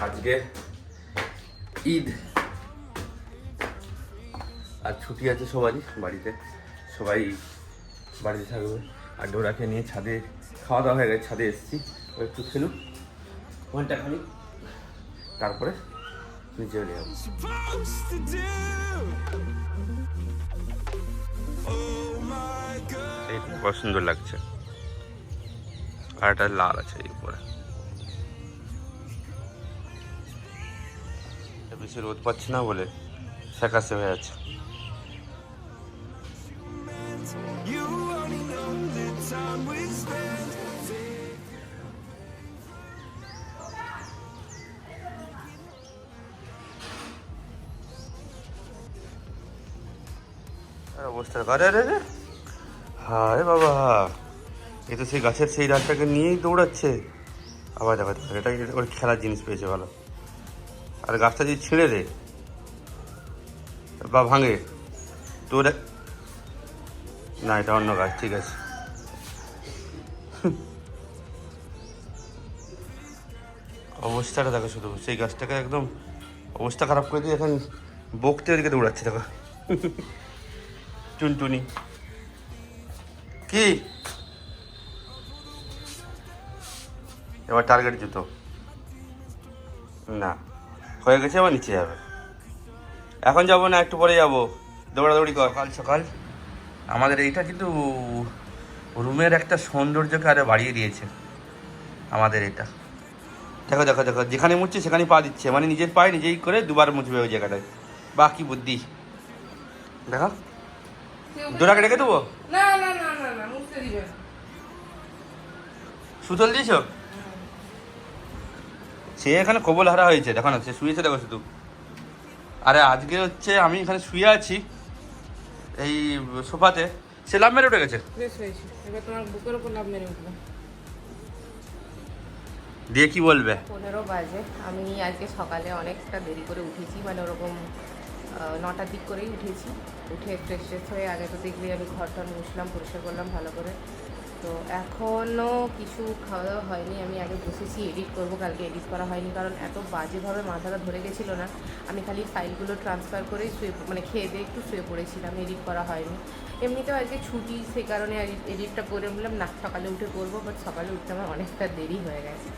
আজকে ঈদ। আর ছুটি আছে সবারই বাড়িতে। সবাই বাড়িতে থাকবে। আর ডোরাকে নিয়ে ছাদে খাওয়া দাওয়া হয়ে গেছে ছাদে এসেছি। ও একটু খেলুক। ঘণ্টা খানি তারপরে নিচে চলে যাব। Supposed আর লাল আছে এই উপরে। বেশি রোদ পাচ্ছি না বলে ফ্যাকাশে হয়ে আছে অবস্থা আরে আরে হায় বাবা। এ তো সেই গাছের সেই ডালটাকে নিয়েই দৌড়াচ্ছে। আবার দেখো, এটা ওর খেলার জিনিস পেয়েছে ভালো। আর গাছটা যদি ছিঁড়ে দে বা ভাঙে তো না এটা অন্য গাছ ঠিক আছে। অবস্থাটা দেখো শুধু সেই গাছটাকে একদম অবস্থা খারাপ করে দিয়ে এখন বকতে ওদিকে দৌড়াচ্ছে দেখো। টুনটুনি। কি? এবার টার্গেট জুতো। না হয়ে গেছে আবার নিচে যাবে। এখন যাব না একটু পরে যাব। দৌড়াদৌড়ি কর। কাল সকাল। আমাদের এইটা কিন্তু রুমের একটা সৌন্দর্যকে আরও বাড়িয়ে দিয়েছে। আমাদের এটা। দেখো দেখো দেখো যেখানে মুছছে সেখানে পা দিচ্ছে। মানে নিজের পায়ে নিজেই করে দুবার মুছবে ওই জায়গাটায়। বা বাকি বুদ্ধি। দেখো। ডোরাকে রেখে দেবো? না না না না না মুছতে দিবে সুতল দিয়েছ? সে এখানে কবল হারা হয়েছে দেখো না সে শুয়েছে দেখো শুধু। আরে আজকে হচ্ছে আমি এখানে শুয়ে আছি এই সোফাতে সে লাভ মেরে উঠে গেছে। বেশ হয়েছে এবার তোমার বুকের উপর লাভ মেরে উঠবে দিয়ে কি বলবে? পনেরো বাজে আমি আজকে সকালে অনেকটা দেরি করে উঠেছি মানে ওরকম নটার দিক করেই উঠেছি। উঠে ফ্রেশ ট্রেশ হয়ে আগে তো দেখলি আমি ঘর টর মুছলাম পরিষ্কার করলাম ভালো করে। তো এখনও কিছু খাওয়া দাওয়া হয়নি, আমি আগে বসেছি এডিট করব, কালকে এডিট করা হয়নি, কারণ এত বাজেভাবে মাথাটা ধরে গেছিল না। আমি খালি ফাইলগুলো ট্রান্সফার করেই শুয়ে মানে খেয়ে দিয়ে একটু শুয়ে পড়েছিলাম এডিট করা হয়নি। এমনিতেও আজকে ছুটি, সে কারণে এডিটটা করে বললাম, না, সকালে উঠে করব বাট সকালে উঠতে আমার অনেকটা দেরি হয়ে গেছে।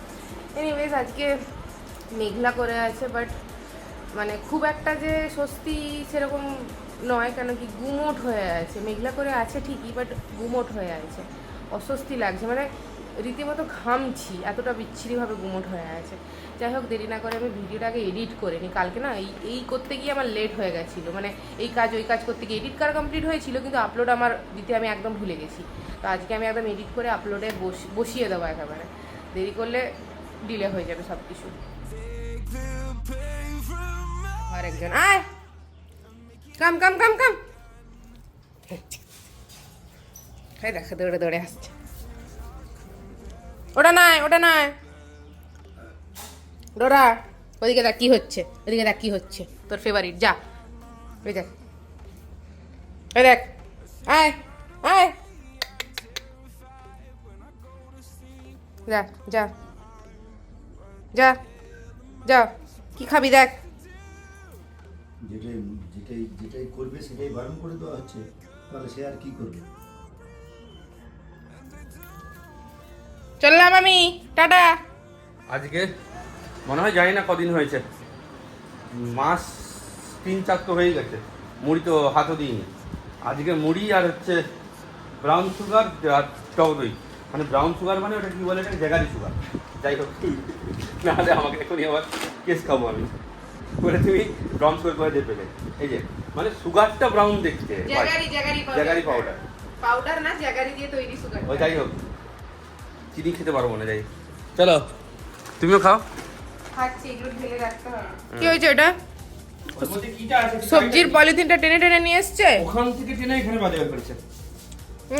এনিওয়েজ আজকে মেঘলা করে আছে বাট মানে খুব একটা যে স্বস্তি সেরকম নয়, কেন কি গুমোট হয়ে আছে। মেঘলা করে আছে ঠিকই বাট গুমোট হয়ে আছে। অস্বস্তি লাগছে মানে রীতিমতো ঘামছি, এতটা বিচ্ছিরিভাবে গুমোট হয়ে আছে। যাই হোক, দেরি না করে আমি ভিডিওটাকে এডিট করে নিই কালকে না এই এই করতে গিয়ে আমার লেট হয়ে গেছিল। মানে এই কাজ, ওই কাজ করতে গিয়ে এডিট করা কমপ্লিট হয়েছিল, কিন্তু আপলোড আমার দিতে আমি একদম ভুলে গেছি। তো আজকে আমি একদম এডিট করে আপলোডে বসিয়ে দেবো একেবারে। দেরি করলে ডিলে হয়ে যাবে সব কিছু আর একজন আয়! কাম কাম কাম কাম! এই দেখো, দৌড়ে দৌড়ে আসছে। ওটা নাই ওটা নাই। ডোরা, ওদিকে দেখ কি হচ্ছে, ওদিকে দেখ কি হচ্ছে। তোর ফেভারিট যা। ওই দেখ। ওই দেখ। আয় আয়। যা যা। যা যা। কি খাবি দেখ। যেটাই যেটাই যেটাই করবে সেটাই বারণ করে দেওয়া হচ্ছে, তাহলে সে আর কি করবে? চললাম আমি টাটা। আজকে মনে হয় জানি না কদিন হয়েছে। মাস তিন চার তো হয়ে গেছে মুড়ি তো হাতও দিইনি। আজকে মুড়ি আর হচ্ছে ব্রাউন সুগার আর টক দই। মানে ব্রাউন সুগার মানে ওটা কি বলে এটা জেগারি সুগার যাই হোক নাহলে আমাকে এখনই আবার কেস খাব আমি। বলে তুমি ব্রাউন সুগার করে দিয়ে পেলে। এই যে মানে সুগারটা ব্রাউন দেখতে jaggery jaggery jaggery powder powder না জ্যাগারি দিয়ে তৈরি সুগার ও যাই হোক চিনি খেতে পারব না যাই। চলো। তুমিও খাও। খাচ্ছি এগুলো ঢেলে রাখতে কি হয়েছে এটা? সবজির পলিথিনটা টেনে টেনে নিয়ে এসছে? ওখান থেকে টেনে এখানে বাজে করেছে।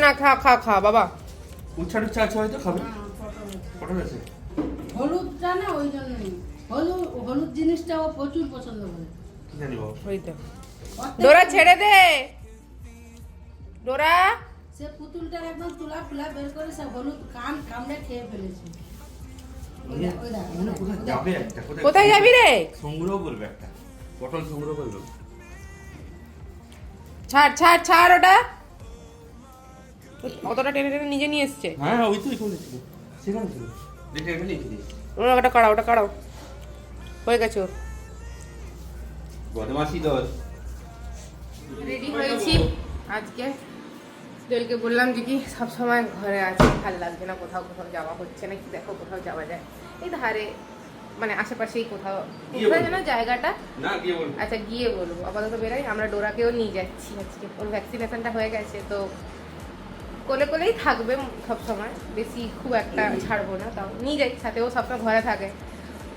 না খা খা খা বাবা। উচ্ছা টুচ্ছা আছে হয়তো খাবে? পটল আছে। হলুদটা না ওই জন্যই। হলুদ হলুদ জিনিসটা ও প্রচুর পছন্দ করে। কি জানি বাবা। ওই তো। ডোরা ছেড়ে দে। ডোরা। সে পুতুলটার একদম তুলা ফুলা বের করে সে হলুদ কান কামড়ে খেয়ে ফেলেছে। কোথায় যাবি? রে? সংগ্রহ করবে একটা। পটল সংগ্রহ করবে ছাড় ছাড় ছাড় ওটা। অতটা টেনে টেনে নিজে নিয়ে এসছে। হ্যাঁ হ্যাঁ ওই তো সেখানে ছিল। দেখে এখানে ওটা ওটা কাড়াও ওটা কাড়াও। হয়ে গেছে ওর। বদমাসি দল। রেডি হয়েছি। আজকে দোলকে বললাম যে কি সবসময় ঘরে আছে ভালো লাগছে না কোথাও কোথাও যাওয়া হচ্ছে না কি দেখো কোথাও যাওয়া যায়? এই ধারে মানে আশেপাশেই কোথাও। কোথায় যেন জায়গাটা? না গিয়ে বলব। আচ্ছা গিয়ে বলব। আপাতত বেরোই আমরা ডোরাকেও নিয়ে যাচ্ছি আজকে। ওর ভ্যাকসিনেশনটা হয়ে গেছে তো কোলে কোলেই থাকবে সব সময়। বেশি খুব একটা ছাড়বো না তাও নিয়ে যাই সাথে ও সবসময় ঘরে থাকে।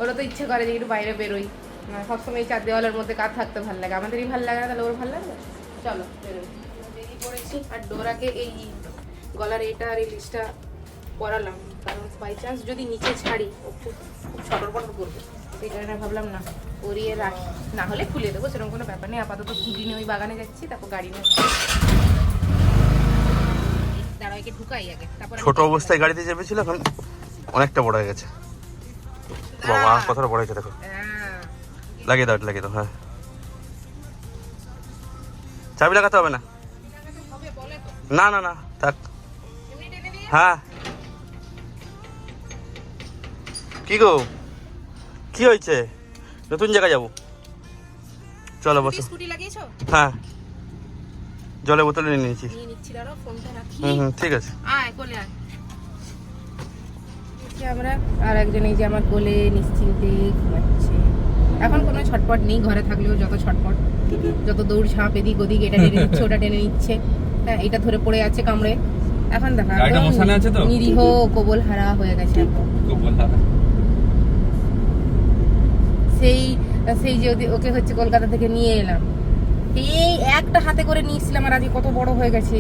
ওরও তো ইচ্ছে করে যে একটু বাইরে বেরোই। না সবসময় এই চার দেওয়ালের মধ্যে কাজ থাকতে ভালো লাগে? আমাদেরই ভালো লাগে না তাহলে ওর ভালো লাগে চলো বেরোই। পড়েছি আর ডোরাকে এই গলার এটা আর এই লিস্টটা পরালাম কারণ বাই চান্স যদি নিচে ছাড়ি ও খুব খুব ছটর করবে। সেই কারণে ভাবলাম না পরিয়ে রাখি। না হলে খুলে দেবো সেরকম কোনো ব্যাপার নেই। আপাতত নিয়ে ওই বাগানে যাচ্ছি তারপর গাড়ি নিয়ে দাঁড়াও একে ঢুকাই আগে। তারপর ছোট অবস্থায় গাড়িতে চেপেছিল এখন অনেকটা বড় হয়ে গেছে। বাবা কতটা বড় হয়েছে দেখো। হ্যাঁ। লাগিয়ে দাও লাগিয়ে দাও হ্যাঁ। চাবি লাগাতে হবে না? না না না থাক। হ্যাঁ। কি গো? কি হয়েছে? নতুন জায়গায় যাব। চলো বসো। হ্যাঁ। জলের বোতলে নিয়ে নিয়েছি। হুম হুম ঠিক আছে। আমরা আর একজন এই যে আমার কোলে নিশ্চিন্তে ঘুমাচ্ছে। এখন কোনো ছটপট নেই ঘরে থাকলেও যত ছটপট যত দৌড় ঝাঁপ এদিক ওদিক এটা টেনে নিচ্ছে ওটা টেনে নিচ্ছে। হ্যাঁ এটা ধরে পড়ে আছে কামড়ে। এখন দেখা গাড়িটা আছে তো? নিরীহ কোবল হারা হয়ে গেছে এখন। সেই সেই যে ওকে হচ্ছে কলকাতা থেকে নিয়ে এলাম। এই একটা হাতে করে নিয়েছিলাম আর আজকে কত বড় হয়ে গেছে।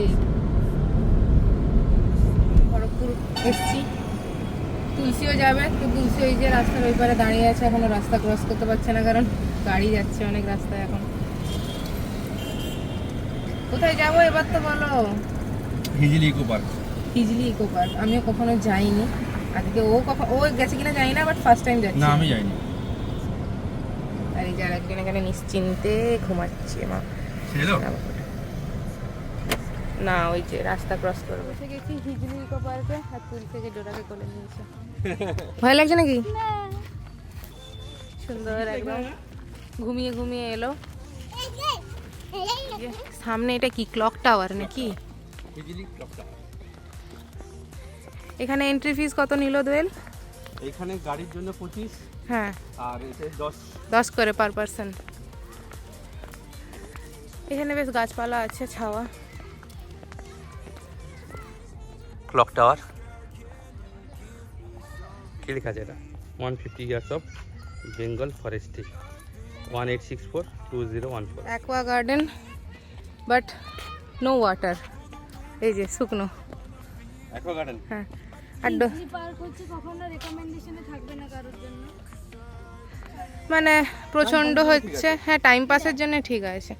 খড়গপুর এসছি। তুলসিও যাবে তো তুলসি ওই যে রাস্তার ওই পারে দাঁড়িয়ে আছে এখনও রাস্তা ক্রস করতে পারছে না কারণ গাড়ি যাচ্ছে অনেক রাস্তায় এখন। কোথায় যাব এবার তো বলো? Hijli eco park. Hijli eco park আমিও কখনো যাইনি। আজকে ও কখন ও গেছে কিনা জানি না বাট ফার্স্ট টাইম যাচ্ছি। না আমি যাইনি। আর এই যার একজন এখানে নিশ্চিন্তে ঘুমাচ্ছে মা। ছিল? না ওই যে রাস্তা ক্রস করে বসে গেছি হিজলি ইকো পার্কে আর তুল থেকে ডোরাকে কোলে নিয়েছে ভয় লাগছে নাকি? সুন্দর একদম। ঘুমিয়ে ঘুমিয়ে এলো। সামনে এটা কি ক্লক টাওয়ার নাকি এখানে এন্ট্রি ফিস কত নিল দোয়েল এখানে গাড়ির জন্য পঁচিশ হ্যাঁ আর এতে দশ দশ করে পার পার্সন এখানে বেশ গাছপালা আছে ছাওয়া ক্লক টাওয়ার কি লেখা আছে এটা one fifty years of Bengal forestry one eight six four two zero one four aqua garden but no water. এই যে শুকনো। হ্যাঁ। আর মানে প্রচণ্ড হচ্ছে। হ্যাঁ টাইম পাসের জন্য ঠিক আছে।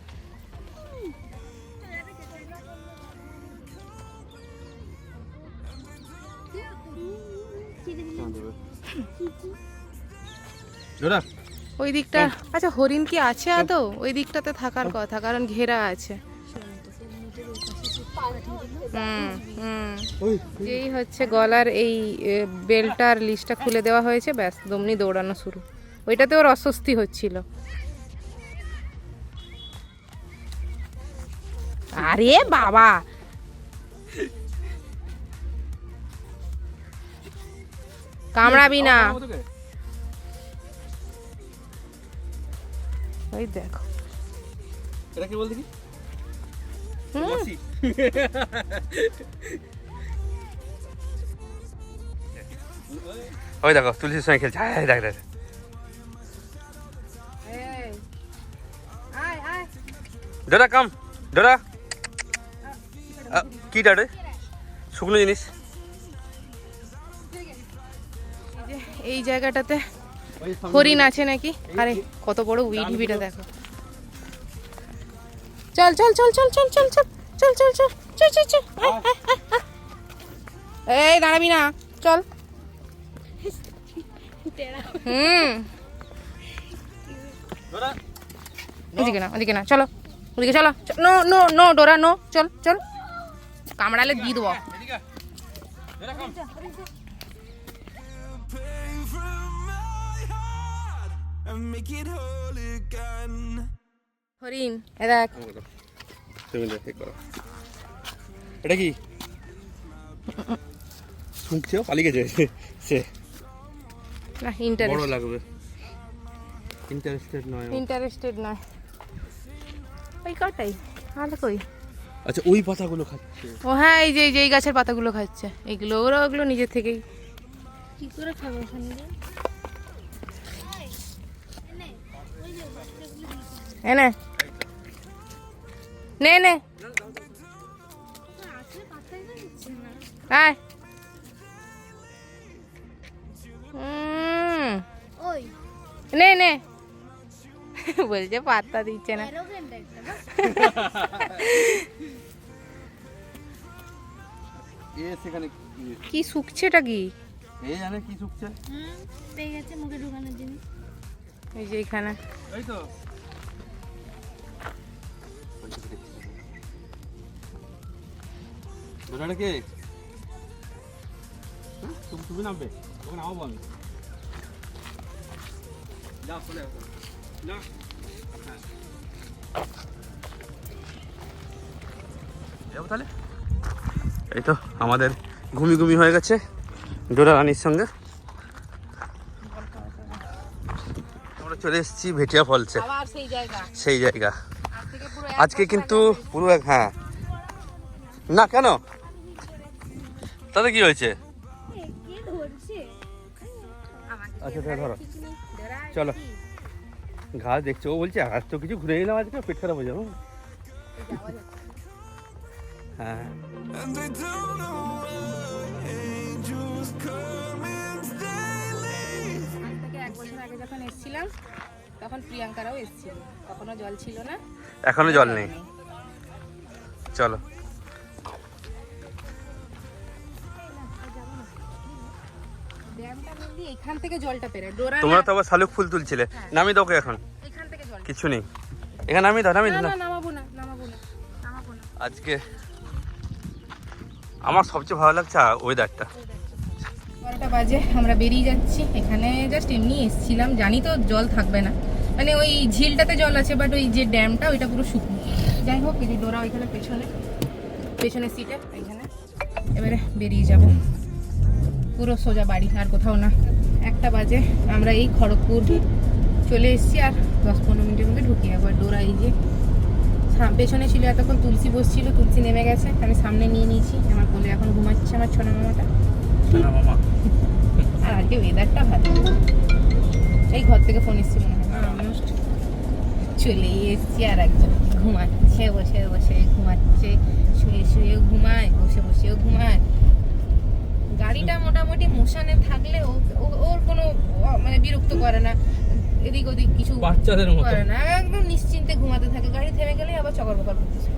ওই দিকটা আচ্ছা হরিণ কি আছে আদৌ? ওই দিকটাতে থাকার কথা কারণ ঘেরা আছে। হুম হুম। যেই হচ্ছে গলার এই বেলটার লিস্টটা খুলে দেওয়া হয়েছে ব্যাস দমনি দৌড়ানো শুরু। ওইটাতে ওর অস্বস্তি হচ্ছিল। আরে বাবা! কামড়াবি না। ওই দেখো। এটা কি বলতে কি? হুম। ওই দেখো তুলসীর সঙ্গে খেলছে। হ্যাঁ দেখ দেখ। এই, আয় আয়। ডোরা কাম। ডোরা। কি ডাড়ে শুকনো জিনিস। এই জায়গাটাতে হরিণ আছে নাকি? আরে কত বড় উইড উইডিবিটা দেখো। চল চল চল চল চল চল চল। চল চল চল চল চল চল। এই দাঁড়াবি না। চল। হুম। ওদিকে না ওদিকে না চলো। ওদিকে চলো। No no no Dora no. চল চল। কামড়ালে দিয়ে দেবো. হরিণ এ দেখ। তুমি দেখ, করো। এটা কি? শুনছেও? পালিয়ে গেছে। সে। না বড় লাগবে। ইন্টারেস্টেড নয় ইন্টারেস্টেড নয়। ওই কটাই? আর কই? আচ্ছা ওই পাতাগুলো খাচ্ছে। ও হ্যাঁ এই যে এই যে এই গাছের পাতাগুলো খাচ্ছে। এগুলো ওরা ওগুলো নিজের থেকেই। কি করে খাবে ওখানে এনে। নে নে। আয়। নে নে। বলছে পাত্তা দিচ্ছে না? কি? শুকছেটা কি? এ জানে কি শুকছে। হুম পেয়ে গেছে মুখে ঢোকানোর জিনিস এই যে এখানে। এই তো। কে? হ্যাঁ, তুমি তুমি নামবে। ওকে নামো বল যা চলে না। যাব তাহলে? এই তো আমাদের ঘুমি ঘুমি হয়ে গেছে ডোরা রানীর সঙ্গে। আমরা চলে এসেছি ভেটিয়া ফলসে আবার সেই জায়গা। আজকে কিন্তু পুরো এক হ্যাঁ। না কেন? তাতে কি হয়েছে? আচ্ছা তাহলে ধরো। চলো। ঘাস দেখছ ও বলছে আজ তো কিছু ঘুরে নিলাম আজকে পেট খারাপ হয়ে যাব। হ্যাঁ। যখন এসেছিলাম তখন প্রিয়াঙ্কারাও এসেছিল। তখনও জল ছিল না। এখনও জল নেই। চলো। এখান থেকে জলটা পেরে। ডোরা তোমরা তো আবার শালুক ফুল তুলছিলে। নামি দাও এখন। এখান থেকে জল। কিছু নেই। এখানে নামি দাও নামি না দাও না নামাবো না নামাবো না নামাবো না। আজকে আমার সবচেয়ে ভালো লাগছে ওয়েদারটা বারোটা বাজে আমরা বেরিয়ে যাচ্ছি। এখানে জাস্ট এমনি এসেছিলাম। জানি তো জল থাকবে না। মানে ওই ঝিলটাতে জল আছে বাট ওই যে ড্যামটা ওইটা পুরো শুকনো। যাই হোক এই যে ডোরা ওইখানে পেছনে পেছনের সিটে এইখানে। এবারে বেরিয়ে যাব। পুরো সোজা বাড়ি আর কোথাও না। একটা বাজে আমরা এই খড়গপুর চলে এসেছি আর দশ পনেরো মিনিটের মধ্যে ঢুকি আবার ডোরা এই যে পেছনে ছিল এতক্ষণ তুলসী বসছিল তুলসী নেমে গেছে আমি সামনে নিয়ে নিয়েছি আমার কোলে এখন ঘুমাচ্ছে আমার ছোনা মামাটা। মামা। আর আজকে ওয়েদারটা ভালো। এই ঘর থেকে ফোন এসেছি মনে হয়। অলমোস্ট চলে এসেছি আর একজন ঘুমাচ্ছে বসে বসে ঘুমাচ্ছে শুয়ে শুয়ে ঘুমায় বসে বসেও ঘুমায়। গাড়িটা মোটামুটি মোশানে থাকলে ওর কোনো মানে বিরক্ত করে না। এদিক ওদিক কিছু বাচ্চাদের মতো। করে না। একদম নিশ্চিন্তে ঘুমাতে থাকে। গাড়ি থেমে গেলে আবার চকর বকর করতেছে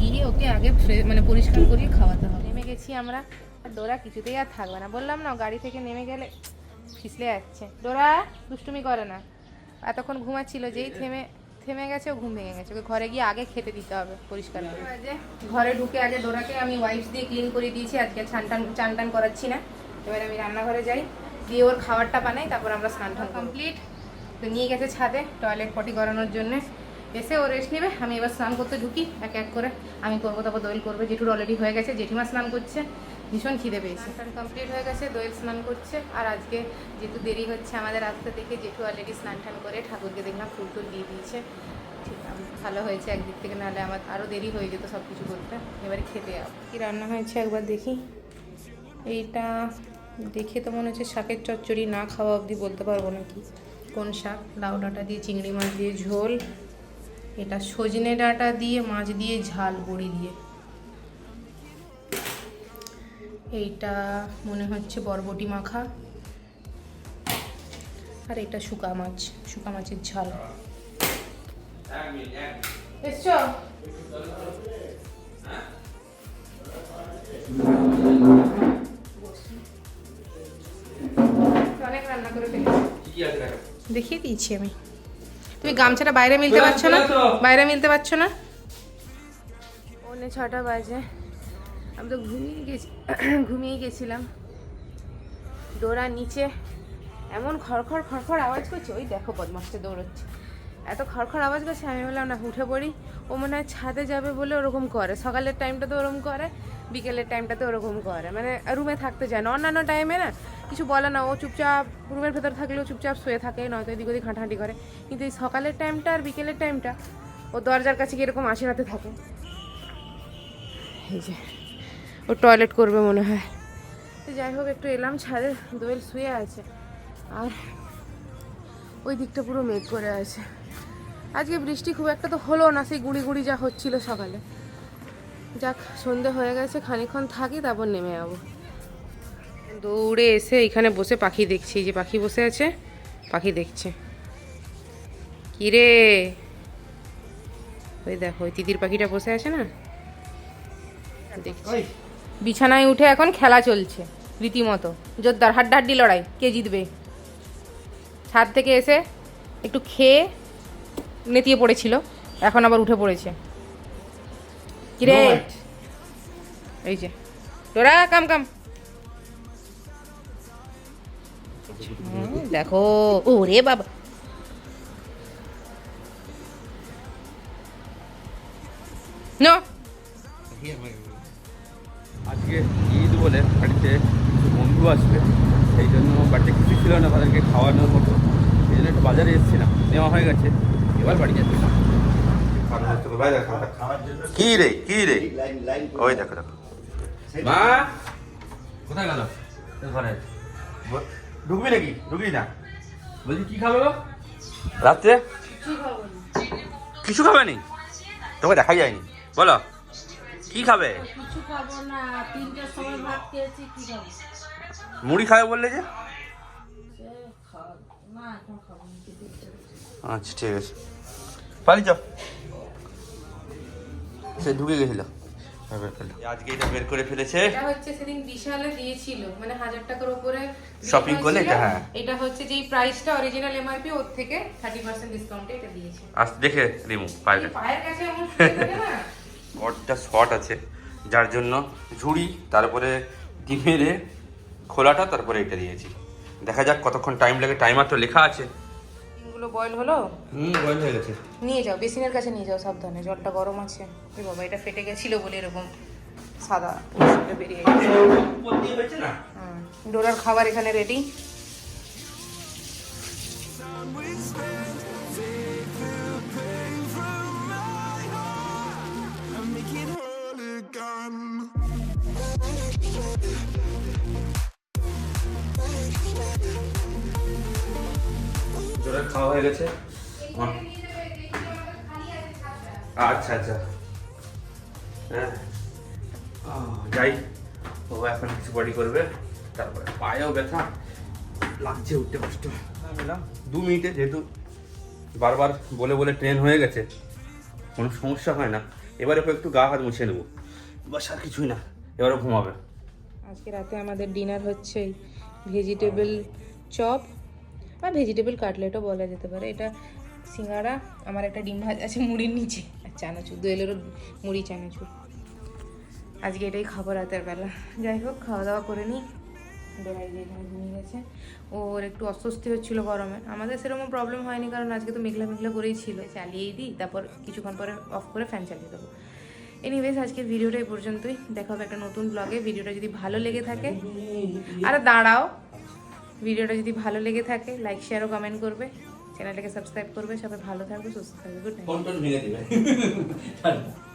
গিয়ে ওকে আগে মানে পরিষ্কার করিয়ে খাওয়াতে হবে। নেমে গেছি আমরা। আর ডোরা কিছুতেই আর থাকবে না। বললাম না গাড়ি থেকে নেমে গেলে ফিসলে যাচ্ছে। ডোরা দুষ্টুমি করে না। এতক্ষণ ঘুমাচ্ছিল যেই থেমে থেমে গেছে ও ঘুম ভেঙে গেছে। ওকে ঘরে গিয়ে আগে খেতে দিতে হবে পরিষ্কার করে। ঘরে ঢুকে আগে ডোরাকে আমি ওয়াইপস দিয়ে ক্লিন করে দিয়েছি আজকে চান টান চান টান করাচ্ছি না। এবার আমি রান্নাঘরে যাই দিয়ে ওর খাবারটা বানাই তারপর আমরা স্নান টান কমপ্লিট তো নিয়ে গেছে ছাদে টয়লেট পটি করানোর জন্য। এসে ও রেস্ট নেবে আমি এবার স্নান করতে ঢুকি এক এক করে। আমি করব তারপর দোয়েল করবে জেঠুর অলরেডি হয়ে গেছে জেঠিমা স্নান করছে। ভীষণ খিদে পেয়েছে। স্নান কমপ্লিট হয়ে গেছে দোয়েল স্নান করছে। আর আজকে যেহেতু দেরি হচ্ছে আমাদের আসতে দেখে জেঠু অলরেডি স্নান টান করে ঠাকুরকে দেখলাম ফুল টুল দিয়ে দিয়েছে। ঠিক ভালো হয়েছে একদিক থেকে নাহলে আমার আরও দেরি হয়ে যেত সব কিছু করতে। এবারে খেতে যাও কি রান্না হয়েছে একবার দেখি। এইটা দেখে তো মনে হচ্ছে শাকের চচ্চড়ি না খাওয়া অবধি বলতে পারব না কি কোন শাক? লাউ ডাঁটা দিয়ে চিংড়ি মাছ দিয়ে ঝোল। এটা সজনে ডাঁটা দিয়ে মাছ দিয়ে ঝাল বড়ি দিয়ে। এইটা মনে হচ্ছে বরবটি মাখা। আর এটা শুকা মাছ শুকা মাছের ঝাল। এসছো? অনেক রান্না করে দেখিয়ে দিয়েছি আমি। তুমি গামছাটা বাইরে মিলতে পারছ না? বাইরে মিলতে পারছ না? পৌনে ছটা বাজে। আমি তো ঘুমিয়ে গেছি, ঘুমিয়ে গেছিলাম। ডোরা নিচে, এমন খড়খড় খড়খড় আওয়াজ করছে। ওই দেখো বদমাসটা দৌড়চ্ছে। এত খড়খড় আওয়াজ করছে, আমি বললাম, না, উঠে পড়ি। ও মনে হয় ছাদে যাবে বলে ওরকম করে। সকালের টাইমটা তো ওরকম করে, বিকেলের টাইমটাতে ওরকম করে। মানে রুমে থাকতে চায় না। অন্যান্য টাইমে না, কিছু বলে না। ও চুপচাপ রুমের ভেতর থাকলেও চুপচাপ শুয়ে থাকে, নয়তো এদিক ওদিক হাঁটাহাঁটি করে। কিন্তু এই সকালের টাইমটা আর বিকেলের টাইমটা ও দরজার কাছে গিয়ে এরকম আশীর্বাদে থাকে। এই যে। ও টয়লেট করবে মনে হয়। তো যাই হোক একটু এলাম ছাদে দোয়েল শুয়ে আছে। আর ওই দিকটা পুরো মেঘ করে আছে। আজকে বৃষ্টি খুব একটা তো হলো না সেই গুঁড়ি গুঁড়ি যা হচ্ছিল সকালে। যাক সন্ধে হয়ে গেছে খানিকক্ষণ থাকি তারপর নেমে যাব। দৌড়ে এসে এখানে বসে পাখি দেখছি যে পাখি বসে আছে পাখি দেখছে। কিরে? ওই দেখো ওই তিতির পাখিটা বসে আছে না? দেখছি। বিছানায় উঠে এখন খেলা চলছে রীতিমতো। জোরদার হাড্ডাহাড্ডি লড়াই কে জিতবে? ছাদ থেকে এসে একটু খেয়ে নেতিয়ে পড়েছিল এখন আবার উঠে পড়েছে। কিরে? এই যে তোরা কাম কাম। দেখো ওরে বাবা। নো। আজকে ঈদ বলে বাড়িতে কিছু বন্ধু আসবে সেই জন্য বাড়িতে কিছু ছিল না তাদেরকে খাওয়ানোর মতো। সেই জন্য একটু বাজারে এসেছিলাম নেওয়া হয়ে গেছে। এবার বাড়ি যাচ্ছি। কি রে কি রে? ওই দেখো দেখো। মা! কোথায় গেল? ঘরে ঢুকবি নাকি? ঢুকবি না? বলছি কি খাবে রাত্রে? কিছু খাবে নি। তোকে দেখা যায়নি। বলো। কি খাবে? কিছু খাব না তিনটের সময় ভাত খেয়েছি কি খাব? মুড়ি খাবে বললে যে। আচ্ছা ঠিক আছে। যাও সে ঢুকে গেছিল। আজকে এটা বের করে ফেলেছে। এটা হচ্ছে সেদিন বিশালে দিয়েছিল মানে হাজার টাকার উপরে Shopping করলে এটা, হ্যাঁ। এটা হচ্ছে যেই প্রাইসটা অরিজিনাল এমআরপি ওর থেকে থার্টি পার্সেন্ট ডিসকাউন্টে এটা দিয়েছে। আজ দেখে রিমু পায়ের কাছে। এমন না? কটটা শর্ট আছে যার জন্য ঝুড়ি তারপরে ডিমেরে খোলাটা তারপরে এটা দিয়েছি। দেখা যাক কতক্ষণ টাইম লাগে। টাইমার তো লেখা আছে। ডিমগুলো বয়েল হলো? হুম বয়েল হয়ে গেছে। নিয়ে যাও বেসিনের কাছে নিয়ে যাও সাবধানে। জলটা গরম আছে। ওই বাবা এটা ফেটে গেছিল বলে এরকম সাদা ওষুধটা বেরিয়ে গেছে। উপর দিয়ে হয়েছে না? হুম, ডোরার খাবার এখানে রেডি again. জোরে খাওয়া হয়ে গেছে? আচ্ছা আচ্ছা। হ্যাঁ। যাই। ও এখন কিছু বডি করবে তারপরে পায়েও ব্যথা লাগছে উঠতে কষ্ট। পেলাম দু মিনিটে যেহেতু বারবার বলে বলে ট্রেন হয়ে গেছে কোনো সমস্যা হয় না। এবারে একটু গা হাত মুছে নেব। বাস আর কিছুই না। এবারে ঘুমাবে। আজকে রাতে আমাদের ডিনার হচ্ছে ভেজিটেবল চপ বা ভেজিটেবল কাটলেটও বলা যেতে পারে। এটা সিঙ্গারা, আমার একটা ডিম ভাজা আছে মুড়ির নিচে আর চানাচুর, দোয়েলেরও মুড়ি, চানাচুর। আজকে এটাই খাব রাতের বেলা। যাই হোক, খাওয়া দাওয়া করে নিই। যে এখানে ওর একটু অস্বস্তি হচ্ছিল গরমে। আমাদের সেরকম প্রবলেম হয়নি, কারণ আজকে তো মেঘলা মেঘলা করেই ছিল। চালিয়েই দিই, তারপর কিছুক্ষণ পরে অফ করে ফ্যান চালিয়ে দেবো। এনিওয়েজ আজকের ভিডিওটা এই পর্যন্তই। দেখা হবে একটা নতুন ব্লগে ভিডিওটা যদি ভালো লেগে থাকে, আর দাঁড়াও। ভিডিওটা যদি ভালো লেগে থাকে লাইক শেয়ার ও কমেন্ট করবে। চ্যানেলটাকে সাবস্ক্রাইব করবে। সবাই ভালো থাকবে, সুস্থ থাকবে। Good night